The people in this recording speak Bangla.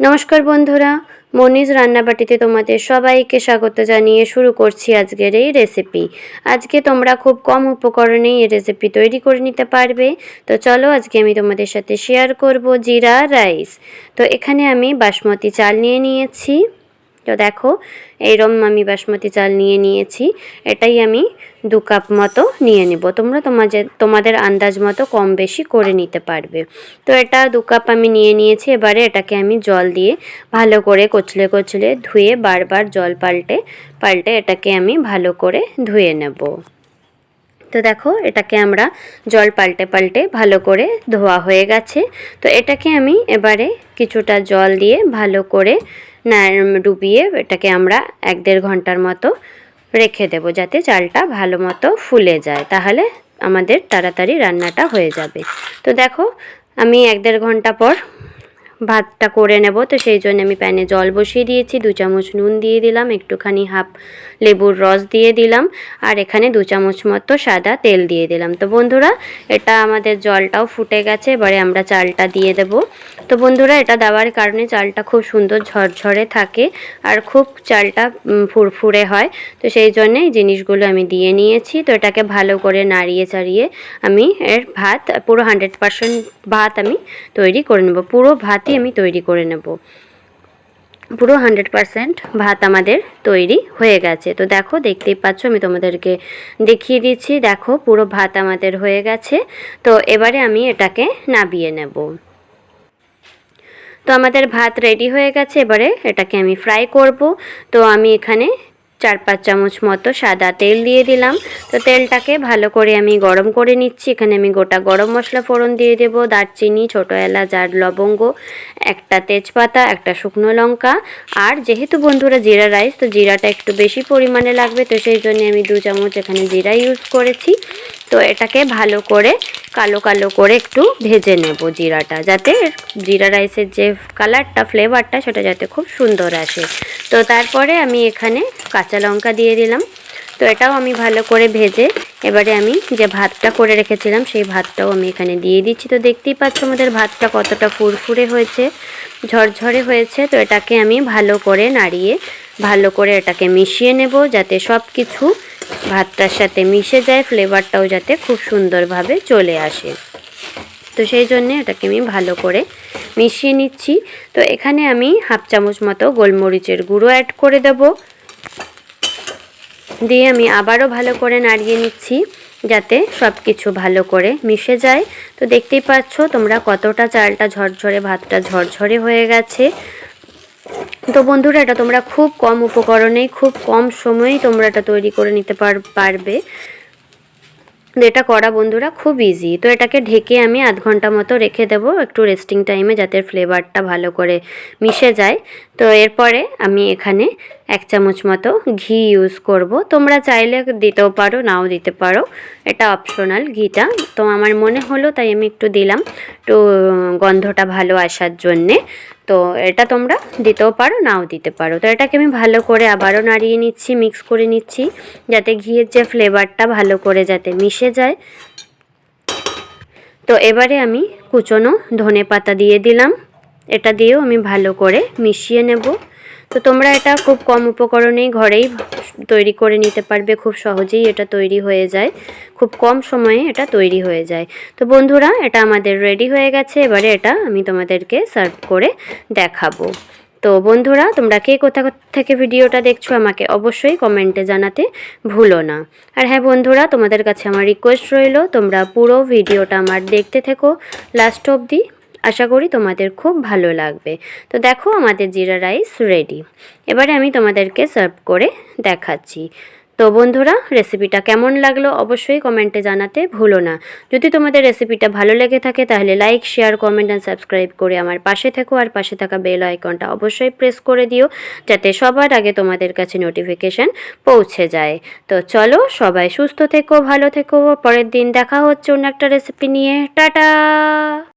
নমস্কার বন্ধুরা, মনিজ রান্নাবাটিতে তোমাদের সবাইকে স্বাগত জানিয়ে শুরু করছি আজকের এই রেসিপি আজকে তোমরা খুব কম উপকরণে এই রেসিপি তৈরি করে নিতে পারবে। তো চলো আজকে আমি তোমাদের সাথে শেয়ার করব জিরা রাইস তো এখানে আমি বাসমতি চাল নিয়ে নিয়েছি। তো দেখো এইরম আমি বাসমতি চাল নিয়ে নিয়েছি। এটাই আমি দু কাপ মতো নিয়ে নেব। তোমরা তোমাদের তোমাদের আন্দাজ মতো কম বেশি করে নিতে পারবে। তো এটা দু কাপ আমি নিয়ে নিয়েছি। এবারে এটাকে আমি জল দিয়ে ভালো করে কচলে কচলে ধুয়ে বারবার জল পাল্টে পাল্টে এটাকে আমি ভালো করে ধুয়ে নেব। তো দেখো, এটাকে আমরা জল পাল্টে পাল্টে ভালো করে ধোয়া হয়ে গেছে। তো এটাকে আমি এবারে কিছুটা জল দিয়ে ভালো করে ডুবিয়ে এটাকে আমরা এক দেড় ঘণ্টার মতো রেখে দেব যাতে চালটা ভালো মতো ফুলে যায়। তাহলে আমাদের তাড়াতাড়ি রান্নাটা হয়ে যাবে। তো দেখো, আমি এক দেড় ঘণ্টা পর ভাতটা করে নেব। তো সেই জন্য আমি প্যানে জল বসিয়ে দিয়েছি, দু চামচ নুন দিয়ে দিলাম, একটুখানি হাফ লেবুর রস দিয়ে দিলাম, আর এখানে দু চামচ মতো সাদা তেল দিয়ে দিলাম। তো বন্ধুরা, এটা আমাদের জলটাও ফুটে গেছে, এবারে আমরা চালটা দিয়ে দেব। তো বন্ধুরা, এটা দেওয়ার কারণে চালটা খুব সুন্দর ঝরঝরে থাকে, আর খুব চালটা ফুরফুরে হয়। তো সেই জন্যে জিনিসগুলো আমি দিয়ে নিয়েছি। তো এটাকে ভালো করে নাড়িয়ে চাড়িয়ে আমি এর ভাত, পুরো হান্ড্রেড পারসেন্ট ভাত আমি তৈরি করে নেব। পুরো ভাতই আমি তৈরি করে নেব। পুরো হান্ড্রেড পারসেন্ট ভাত আমাদের তৈরি হয়ে গেছে। তো দেখো, দেখতেই পাচ্ছ, আমি তোমাদেরকে দেখিয়ে দিচ্ছি। দেখো, পুরো ভাত আমাদের হয়ে গেছে। তো এবারে আমি এটাকে নাবিয়ে নেব। তো আমাদের ভাত রেডি হয়ে গেছে। এবারে এটাকে আমি ফ্রাই করব। তো আমি এখানে চার পাঁচ চামচ মতো সাদা তেল দিয়ে দিলাম। তো তেলটাকে ভালো করে আমি গরম করে নিচ্ছি। এখানে আমি গোটা গরম মশলা ফোড়ন দিয়ে দেব, দারচিনি, ছোটো এলাচ আর লবঙ্গ, একটা তেজপাতা, একটা শুকনো লঙ্কা। আর যেহেতু বন্ধুরা জিরা রাইস, তো জিরাটা একটু বেশি পরিমাণে লাগবে, তো সেই জন্য আমি দু চামচ এখানে জিরা ইউজ করেছি। তো এটাকে ভালো করে কালো কালো করে একটু ভেজে নেব জিরাটা, যাতে জিরা রাইসের যে কালারটা, ফ্লেভারটা, সেটা যাতে খুব সুন্দর আসে। তো তারপরে আমি এখানে কাঁচা লঙ্কা দিয়ে দিলাম। তো এটাও আমি ভালো করে ভেজে এবারে আমি যে ভাতটা করে রেখেছিলাম, সেই ভাতটাও আমি এখানে দিয়ে দিচ্ছি। তো দেখতেই পাচ্ছ আমাদের ভাতটা কতটা ফুরফুরে হয়েছে, ঝরঝরে হয়েছে। তো এটাকে আমি ভালো করে নাড়িয়ে, ভালো করে এটাকে মিশিয়ে নেব যাতে সব কিছু ভাতটার সাথে মিশে যায়, ফ্লেভারটাও যাতে খুব সুন্দরভাবে চলে আসে। তো সেই জন্যে এটাকে আমি ভালো করে মিশিয়ে নিচ্ছি। তো এখানে আমি হাফ চামচ মতো গোলমরিচের গুঁড়ো অ্যাড করে দেব। দিয়ে আমি আবারও ভালো করে নাড়িয়ে নিচ্ছি যাতে সব কিছু ভালো করে মিশে যায়। তো দেখতেই পাচ্ছ তোমরা কতটা চালটা ঝরঝরে, ভাতটা ঝরঝরে হয়ে গেছে। তো বন্ধুরা, এটা তোমরা খুব কম উপকরণে, খুব কম সময়েই তোমরা এটা তৈরি করে নিতে পারবে। এটা করা বন্ধুরা খুব ইজি তো এটাকে ঢেকে আমি আধ ঘণ্টা মতো রেখে দেব একটু রেস্টিং টাইমে যাতে ফ্লেভারটা ভালো করে মিশে যায়। তো এরপরে আমি এখানে এক চামচ মতো ঘি ইউজ করব। তোমরা চাইলে দিতেও পারো, নাও দিতে পারো। এটা অপশনাল ঘিটা। তো আমার মনে হলো তাই আমি একটু দিলাম। একটু গন্ধটা ভালো আসার জন্যে। তো এটা তোমরা দিতেও পারো, নাও দিতে পারো। তো এটাকে আমি ভালো করে আবারও নাড়িয়ে নিচ্ছি মিক্স করে নিচ্ছি, যাতে ঘিয়ের যে ফ্লেভারটা ভালো করে যাতে মিশে যায়। তো এবারে আমি কুচনো ধনে পাতা দিয়ে দিলাম। এটা দিয়েও আমি ভালো করে মিশিয়ে নেব। তো তোমরা এটা খুব কম উপকরণেই ঘরেই তৈরি করে নিতে পারবে, খুব সহজেই এটা তৈরি হয়ে যায়। খুব কম সময়ে এটা তৈরি হয়ে যায়। তো বন্ধুরা, এটা আমাদের রেডি হয়ে গেছে, এবারে এটা আমি তোমাদেরকে সার্ভ করে দেখাবো। তো বন্ধুরা, তোমরা কে কোথা থেকে ভিডিওটা দেখছ আমাকে অবশ্যই কমেন্টে জানাতে ভুলো না। আর হ্যাঁ বন্ধুরা, তোমাদের কাছে আমার রিকোয়েস্ট রইল, তোমরা পুরো ভিডিওটা আমার দেখতে থেকো লাস্ট অবধি। আশা করি তোমাদের খুব ভালো লাগবে। তো দেখো আমাদের জিরা রাইস রেডি এবারে আমি তোমাদেরকে সার্ভ করে দেখাচ্ছি। তো বন্ধুরা রেসিপিটা কেমন লাগল অবশ্যই কমেন্টে জানাতে ভুলো না। যদি তোমাদের রেসিপিটা ভালো লেগে থাকে, তাহলে like share comment and subscribe করে আমার পাশে থেকো। আর পাশে থাকা বেল আইকনটা অবশ্যই প্রেস করে দিও, যাতে সবার আগে তোমাদের কাছে নোটিফিকেশান পৌঁছে যায়। তো চলো, সবাই সুস্থ থেকো, ভালো থেকো। পরের দিন দেখা হচ্ছে অন্য একটা রেসিপি নিয়ে। টাটা!